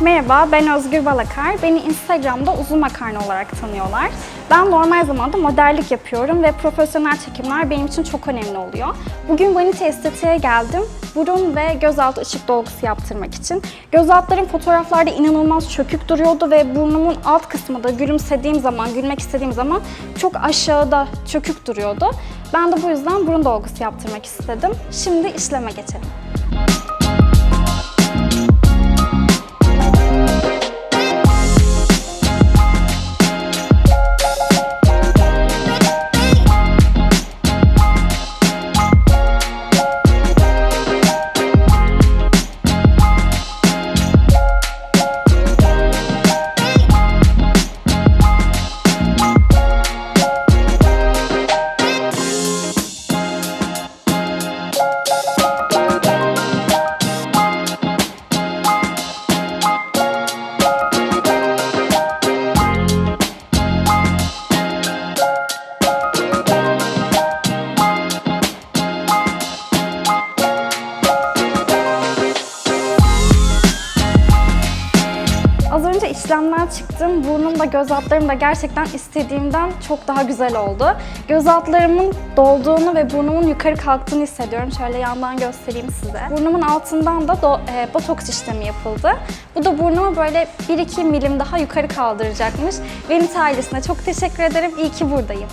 Merhaba, ben Özgür Balakar. Beni Instagram'da uzun makarna olarak tanıyorlar. Ben normal zamanda modellik yapıyorum ve profesyonel çekimler benim için çok önemli oluyor. Bugün vanite estetiğe geldim. Burun ve gözaltı ışık dolgusu yaptırmak için. Göz altlarım fotoğraflarda inanılmaz çökük duruyordu ve burnumun alt kısmı da gülümsediğim zaman, gülmek istediğim zaman çok aşağıda çökük duruyordu. Ben de bu yüzden burun dolgusu yaptırmak istedim. Şimdi işleme geçelim. Az önce işlemden çıktım. Burnum da göz altlarım da gerçekten istediğimden çok daha güzel oldu. Göz altlarımın dolduğunu ve burnumun yukarı kalktığını hissediyorum. Şöyle yandan göstereyim size. Burnumun altından da do- e, botoks işlemi yapıldı. Bu da burnumu böyle 1-2 milim daha yukarı kaldıracakmış. Venit ailesine çok teşekkür ederim. İyi ki buradayım.